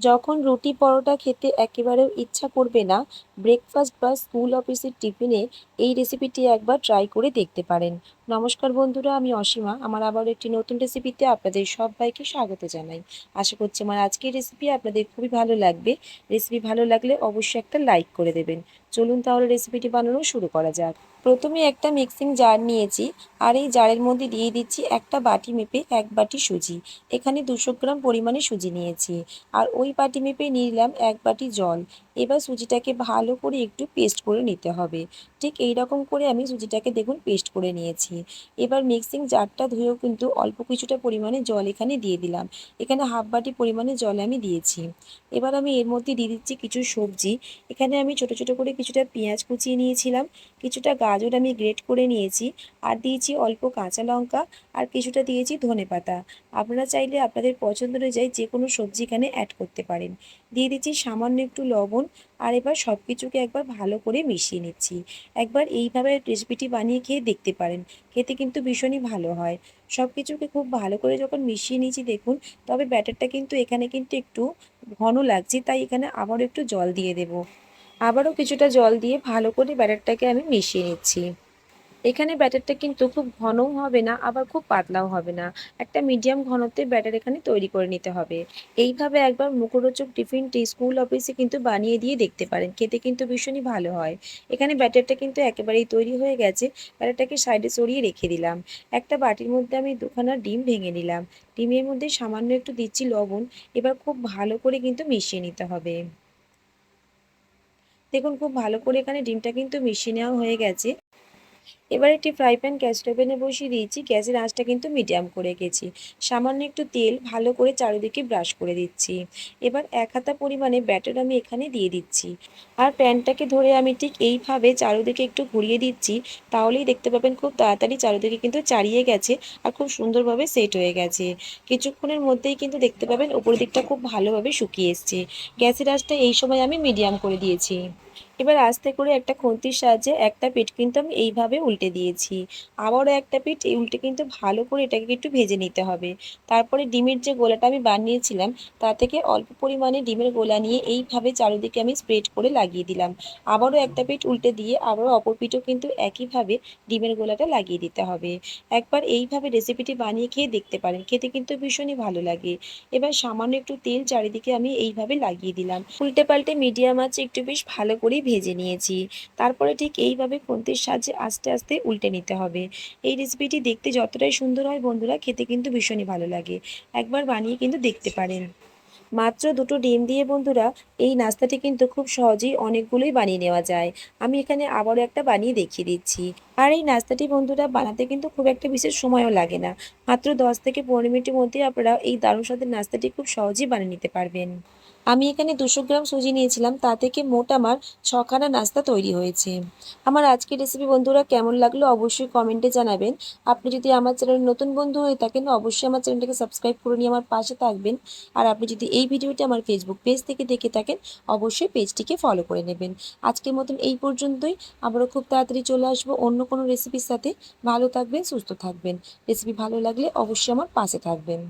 যখন রুটি পরোটা খেতে একেবারেও ইচ্ছা করবে না ব্রেকফাস্ট বা স্কুল অফিসের টিফিনে এই রেসিপিটি একবার ট্রাই করে দেখতে পারেন। নমস্কার বন্ধুরা, আমি অসীমা। আমার আবার একটি নতুন রেসিপিতে আপনাদের সবাইকে স্বাগত জানাই। আশা করছি আমার আজকের রেসিপি আপনাদের খুবই ভালো লাগবে। রেসিপি ভালো লাগলে অবশ্যই একটা লাইক করে দেবেন। চলুন তাহলে রেসিপিটি বানানো শুরু করা যাক। প্রথমে একটা মিক্সিং জার নিয়েছি আর এই জারের মধ্যে দিয়ে দিচ্ছি একটা বাটি মেপে এক বাটি সুজি। এখানে দুশো গ্রাম পরিমাণে সুজি নিয়েছি। আর ওই বাটি মেপে নিলাম এক বাটি জল। এবার সুজিটাকে ভালো করে একটু পেস্ট করে নিতে হবে। ঠিক এই রকম করে আমি সুজিটাকে দেখুন পেস্ট করে নিয়েছি। এবার মিক্সিং জারটা ধুয়েও কিন্তু অল্প কিছুটা পরিমাণে জল এখানে দিয়ে দিলাম। এখানে হাফ বাটি পরিমাণে জল আমি দিয়েছি। এবার আমি এর মধ্যে দিয়ে দিচ্ছি কিছু সবজি। এখানে আমি ছোট ছোট করে কিছুটা পেঁয়াজ কুচিয়ে নিয়েছিলাম। কিছুটা গাজর আমি গ্রেট করে নিয়েছি। আর দিয়েছি অল্প কাঁচা লঙ্কা। আর কিছুটা দিয়েছি ধনে পাতা। আপনারা চাইলে আপনাদের পছন্দ অনুযায়ী যে কোনো সবজি এখানে অ্যাড করতে পারেন। দিয়ে দিচ্ছি সামান্য একটু লবণ। আর এবার সব কিছুকে একবার ভালো করে মিশিয়ে নিচ্ছি। একবার এইভাবে রেসিপিটি বানিয়ে খেয়ে দেখতে পারেন। খেতে কিন্তু ভীষণই ভালো হয়। সব কিছুকে খুব ভালো করে যখন মিশিয়ে নিয়েছি দেখুন, তবে ব্যাটারটা কিন্তু এখানে কিন্তু একটু ঘন লাগছে, তাই এখানে আবারও একটু জল দিয়ে দেব। আবারও কিছুটা জল দিয়ে ভালো করে ব্যাটারটাকে আমি মিশিয়ে নিচ্ছি। এখানে ব্যাটারটা কিন্তু খুব ঘনও হবে না, আবার খুব পাতলাও হবে না। একটা মিডিয়াম ঘনত্বের ব্যাটার এখানে তৈরি করে নিতে হবে। এইভাবে একবার মুখরোচক টিফিনটি স্কুল অফিসে কিন্তু বানিয়ে দিয়ে দেখতে পারেন। খেতে কিন্তু ভীষণই ভালো হয়। এখানে ব্যাটারটা কিন্তু একেবারেই তৈরি হয়ে গেছে। ব্যাটারটাকে সাইডে সরিয়ে রেখে দিলাম। একটা বাটির মধ্যে আমি দুখানা ডিম ভেঙে নিলাম। ডিমের মধ্যে সামান্য একটু দিচ্ছি লবণ। এবার খুব ভালো করে কিন্তু মিশিয়ে নিতে হবে। দেখুন, খুব ভালো করে এখানে ডিমটা কিন্তু মিশিয়ে নেওয়া হয়ে গেছে। এবার একটি ফ্রাই প্যান গ্যাস ওভেনে বসিয়ে দিয়েছি। গ্যাসের আঁচটা কিন্তু মিডিয়াম করে গেছি সামান্য একটু তেল ভালো করে চারিদিকে ব্রাশ করে দিচ্ছি। এবার এক হাতা পরিমাণে ব্যাটার আমি এখানে দিয়ে দিচ্ছি। আর প্যানটাকে ধরে আমি ঠিক এইভাবে চারিদিকে একটু ঘুরিয়ে দিচ্ছি। তাহলেই দেখতে পাবেন খুব তাড়াতাড়ি চারিদিকে কিন্তু চারিয়ে গেছে আর খুব সুন্দরভাবে সেট হয়ে গেছে। কিছুক্ষণের মধ্যেই কিন্তু দেখতে পাবেন ওপর দিকটা খুব ভালোভাবে শুকিয়ে এসছে। গ্যাসের আঁচটা এই সময় আমি মিডিয়াম করে দিয়েছি। এবার আস্তে করে একটা খুন্তির সাহায্যে একটা পিঠ কিন্তু আমি এইভাবে উল্টে দিয়েছি। আবারও একটা পিঠ, এই উল্টে কিন্তু ভালো করে এটাকে একটু ভেজে নিতে হবে। তারপরে ডিমের যে গোলাটা আমি বানিয়েছিলাম, তা থেকে অল্প পরিমাণে ডিমের গোলা নিয়ে এইভাবে চারিদিকে আমি স্প্রেড করে লাগিয়ে দিলাম। আবারও একটা পিঠ উল্টে দিয়ে আবারও অপর পিঠও কিন্তু একইভাবে ডিমের গোলাটা লাগিয়ে দিতে হবে। একবার এইভাবে রেসিপিটি বানিয়ে খেয়ে দেখতে পারেন, খেতে কিন্তু ভীষণই ভালো লাগে। এবার সামান্য একটু তেল চারিদিকে আমি এইভাবে লাগিয়ে দিলাম। উল্টে পাল্টে মিডিয়াম আছে, একটু বেশ ভালো করে ভেজে নিয়েছি। তারপরে ঠিক এইভাবে খুন্তির সাহায্যে আস্তে আস্তে উল্টে নিতে হবে। এই রেসিপিটি দেখতে যতটাই সুন্দর হয় বন্ধুরা, খেতে কিন্তু ভীষণই ভালো লাগে। একবার বানিয়ে কিন্তু দেখতে পারেন। মাত্র দুটো ডিম দিয়ে বন্ধুরা, এই নাস্তাটি কিন্তু খুব সহজেই অনেকগুলোই বানিয়ে নেওয়া যায়। আমি এখানে আবারও একটা বানিয়ে দেখিয়ে দিচ্ছি। আর এই নাস্তাটি বন্ধুরা বানাতে কিন্তু খুব একটা বিশেষ সময়ও লাগে না। মাত্র দশ থেকে পনেরো মিনিটের মধ্যে আপনারা এই দারুণ স্বাদের নাস্তাটি খুব সহজেই বানিয়ে নিতে পারবেন। আমি এখানে দুশো গ্রাম সুজি নিয়েছিলাম, তা থেকে মোট আমার ছখানা নাস্তা তৈরি হয়েছে। আমার আজকের রেসিপি বন্ধুরা কেমন লাগল অবশ্যই কমেন্টে জানাবেন। আপনি যদি আমার চ্যানেলের নতুন বন্ধু হয়ে থাকেন, অবশ্যই আমার চ্যানেলটাকে সাবস্ক্রাইব করে নিয়ে আমার পাশে থাকবেন। আর আপনি যদি এই ভিডিওটি আমার ফেসবুক পেজ থেকে দেখে থাকেন, অবশ্যই পেজটিকে ফলো করে নেবেন। আজকের মতন এই পর্যন্তই। আমরা খুব তাড়াতাড়ি চলে আসব অন্য কোনো রেসিপির সাথে। ভালো থাকবেন, সুস্থ থাকবেন। রেসিপি ভালো লাগলে অবশ্যই আমার পাশে থাকবেন।